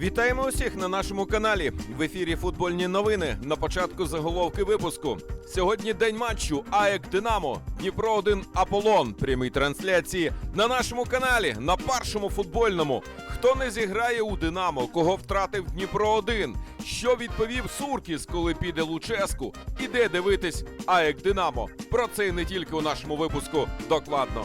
Вітаємо усіх на нашому каналі. В ефірі футбольні новини. На початку заголовки випуску. Сьогодні день матчу АЕК Динамо. Дніпро 1 Аполлон. Прямій трансляції на нашому каналі на першому футбольному. Хто не зіграє у Динамо, кого втратив Дніпро 1 Що відповів Суркіс, коли піде Луческу? І де дивитись АЕК Динамо? Про це і не тільки у нашому випуску. Докладно.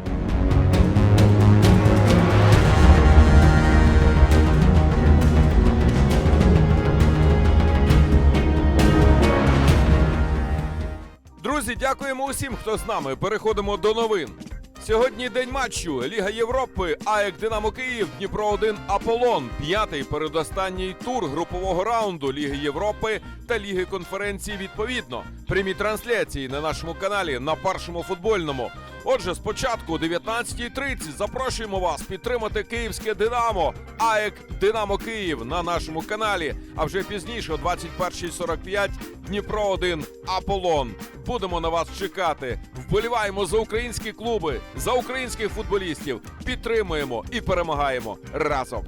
Дякуємо усім, хто з нами. Переходимо до новин. Сьогодні день матчу Ліга Європи, АЕК Динамо Київ, Дніпро 1 Аполлон. П'ятий передостанній тур групового раунду Ліги Європи та Ліги конференції відповідно. Прямі трансляції на нашому каналі на першому футбольному. Отже, спочатку о 19.30 запрошуємо вас підтримати київське Динамо, АЕК Динамо Київ на нашому каналі. А вже пізніше, о 21.45, Дніпро 1 Аполлон. Будемо на вас чекати. Вболіваємо за українські клуби, за українських футболістів. Підтримуємо і перемагаємо разом.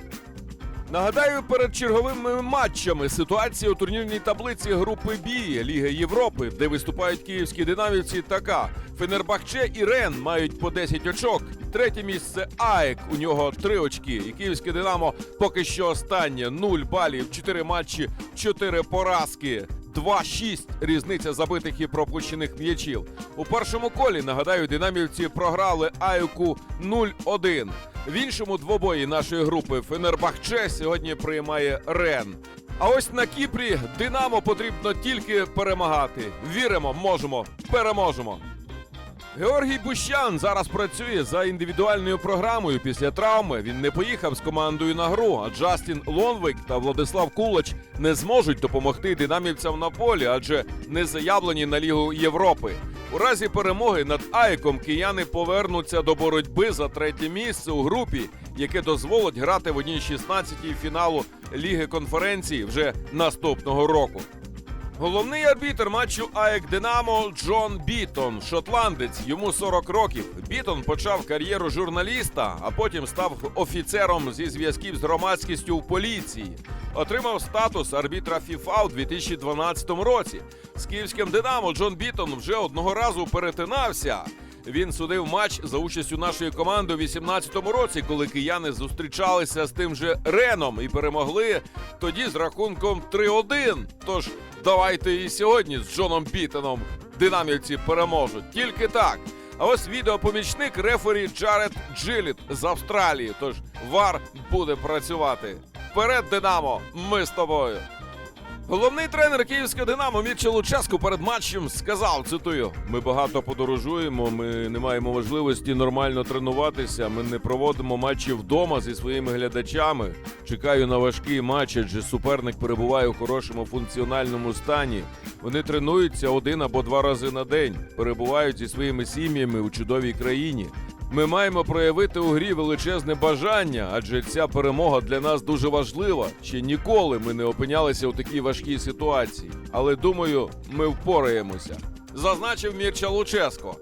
Нагадаю, перед черговими матчами ситуація у турнірній таблиці групи Бі Ліги Європи, де виступають київські динамівці, така: Фенербахче і Рен мають по 10 очок. Третє місце АЕК. У нього 3 очки. І київське Динамо поки що останнє 0 балів, 4 матчі, 4 поразки. 2-6 різниця забитих і пропущених м'ячів. У першому колі, нагадаю, динамівці програли Аюку 0-1. В іншому двобої нашої групи Фенербахче сьогодні приймає Рен. А ось на Кіпрі Динамо потрібно тільки перемагати. Віримо, можемо, переможемо. Георгій Бущан зараз працює за індивідуальною програмою після травми. Він не поїхав з командою на гру. А Джастін Лонвик та Владислав Кулач не зможуть допомогти динамівцям на полі, адже не заявлені на Лігу Європи. У разі перемоги над Айком кияни повернуться до боротьби за третє місце у групі, яке дозволить грати в 1-16 фіналу Ліги конференції вже наступного року. Головний арбітр матчу АЕК Динамо Джон Бітон, шотландець. Йому 40 років. Бітон почав кар'єру журналіста, а потім став офіцером зі зв'язків з громадськістю в поліції. Отримав статус арбітра ФІФА у 2012 році. З київським Динамо Джон Бітон вже одного разу перетинався. Він судив матч за участю нашої команди у 18-му році, коли кияни зустрічалися з тим же Реном і перемогли тоді з рахунком 3-1. Тож давайте і сьогодні з Джоном Бітоном динамівці переможуть. Тільки так. А ось відеопомічник рефері Джаред Джиліт з Австралії. Тож вар буде працювати. Вперед, Динамо! Ми з тобою. Головний тренер київського Динамо Мірча Луческу перед матчем сказав: цитую: ми багато подорожуємо, ми не маємо можливості нормально тренуватися. Ми не проводимо матчі вдома зі своїми глядачами. Чекаю на важкий матч, адже суперник перебуває у хорошому функціональному стані. Вони тренуються один або два рази на день, перебувають зі своїми сім'ями у чудовій країні. Ми маємо проявити у грі величезне бажання, адже ця перемога для нас дуже важлива. Ще ніколи ми не опинялися у такій важкій ситуації. Але думаю, ми впораємося. Зазначив Мірча Луческо.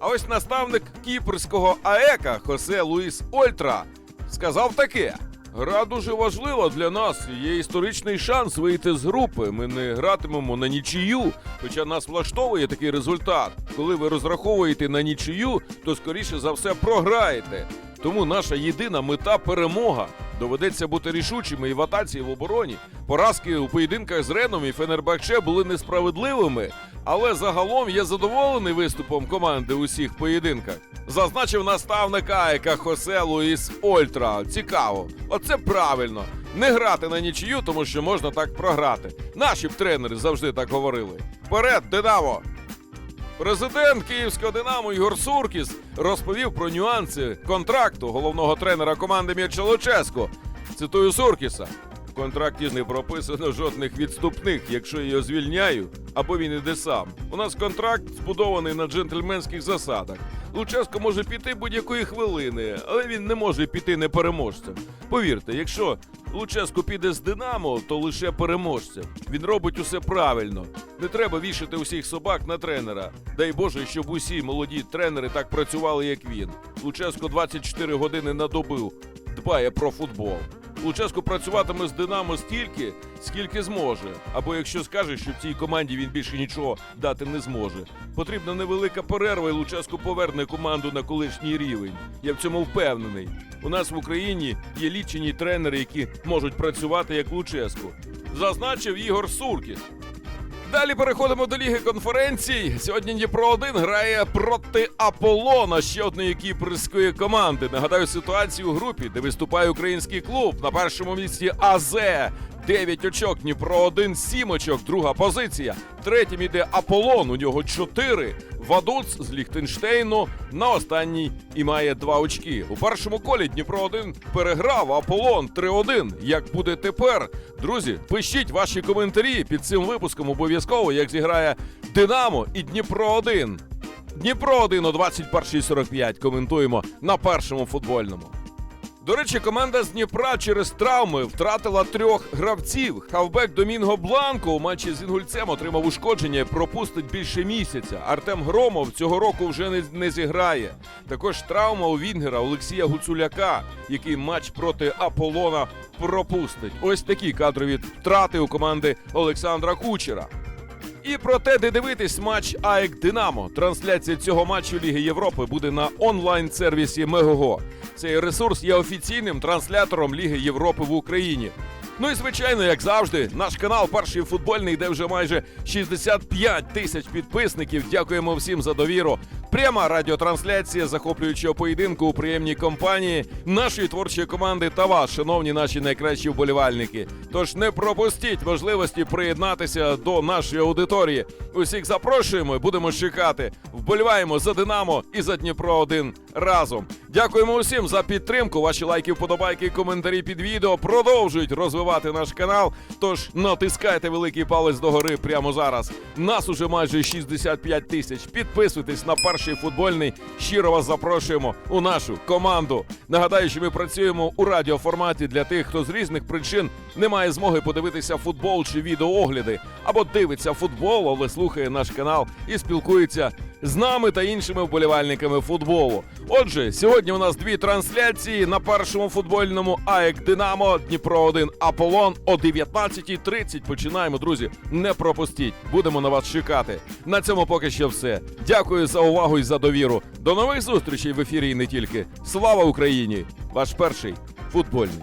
А ось наставник кіпрського АЕКа Хосе Луїс Ольтра сказав таке: гра дуже важлива для нас. Є історичний шанс вийти з групи. Ми не гратимемо на нічию, хоча нас влаштовує такий результат. Коли ви розраховуєте на нічию, то скоріше за все програєте. Тому наша єдина мета перемога. Доведеться бути рішучими і в атаці, і в обороні. Поразки у поєдинках з Реном і Фенербахче були несправедливими, але загалом я задоволений виступом команди у всіх поєдинках. Зазначив наставник Айка Хосе Луїс Ольтра. Цікаво. Оце правильно. не грати на нічию, тому що можна так програти. Наші б тренери завжди так говорили. Вперед, Динамо! Президент київського Динамо Ігор Суркіс розповів про нюанси контракту головного тренера команди Мірча Луческо. Цитую Суркіса. Контракті не прописано жодних відступних, якщо я його звільняю, або він іде сам. У нас контракт збудований на джентльменських засадах. Луческо може піти будь-якої хвилини, але він не може піти непереможцем. Повірте, якщо Луческо піде з Динамо, то лише переможцем. Він робить усе правильно. Не треба вішати усіх собак на тренера. Дай Боже, щоб усі молоді тренери так працювали, як він. Луческо 24 години на добу дбає про футбол. Луческо працюватиме з Динамо стільки, скільки зможе. Або якщо скаже, що в цій команді він більше нічого дати не зможе. Потрібна невелика перерва, і Луческо поверне команду на колишній рівень. Я в цьому впевнений. У нас в Україні є лічені тренери, які можуть працювати як Луческо. Зазначив Ігор Суркіс. Далі переходимо до Ліги конференцій. Сьогодні Дніпро 1 грає проти Аполлона, ще одної кіпрської команди. Нагадаю ситуацію у групі, де виступає український клуб. На першому місці АЗ. 9 очок, Дніпро 1, 7 очок, друга позиція. Третім іде Аполлон, у нього 4. Вадуц з Ліхтенштейну на останній і має 2 очки. У першому колі Дніпро 1 переграв Аполлон 3-1. Як буде тепер? Друзі, пишіть ваші коментарі під цим випуском обов'язково, як зіграє Динамо і Дніпро 1. Дніпро 1 о 21.45 коментуємо на першому футбольному. До речі, команда з Дніпра через травми втратила трьох гравців. Хавбек Домінго Бланко у матчі з Інгульцем отримав ушкодження і пропустить більше місяця. Артем Громов цього року вже не, не зіграє. Також травма у Вінгера Олексія Гуцуляка, який матч проти Аполлона пропустить. Ось такі кадрові втрати у команди Олександра Кучера. І про те, де дивитись матч АЕК Динамо. Трансляція цього матчу Ліги Європи буде на онлайн-сервісі Мегого. Цей ресурс є офіційним транслятором Ліги Європи в Україні. Ну і звичайно, як завжди, наш канал перший футбольний, де вже майже 65 тисяч підписників. Дякуємо всім за довіру. Пряма радіотрансляція захоплюючого поєдинку у приємній компанії нашої творчої команди та вас, шановні наші найкращі вболівальники. Тож не пропустіть можливості приєднатися до нашої аудиторії. Усіх запрошуємо будемо чекати. Вболіваємо за Динамо і за Дніпро 1 разом. Дякуємо усім за підтримку. Ваші лайки, вподобайки коментарі під відео продовжують розвивати наш канал. Тож натискайте великий палець догори прямо зараз. Нас уже майже 65 тисяч. Підписуйтесь на перший футбольний. Щиро вас запрошуємо у нашу команду. Нагадаю, що ми працюємо у радіоформаті для тих, хто з різних причин не має змоги подивитися футбол чи відеоогляди, або дивиться футбол, але слухає наш канал і спілкується з нами та іншими вболівальниками футболу. Отже, сьогодні у нас дві трансляції на першому футбольному АЕК Динамо Дніпро 1 Аполлон о 19.30. Починаємо, друзі. Не пропустіть. Будемо на вас чекати. На цьому поки що все. Дякую за увагу і за довіру. До нових зустрічей в ефірі і не тільки. Слава Україні! Ваш перший футбольний.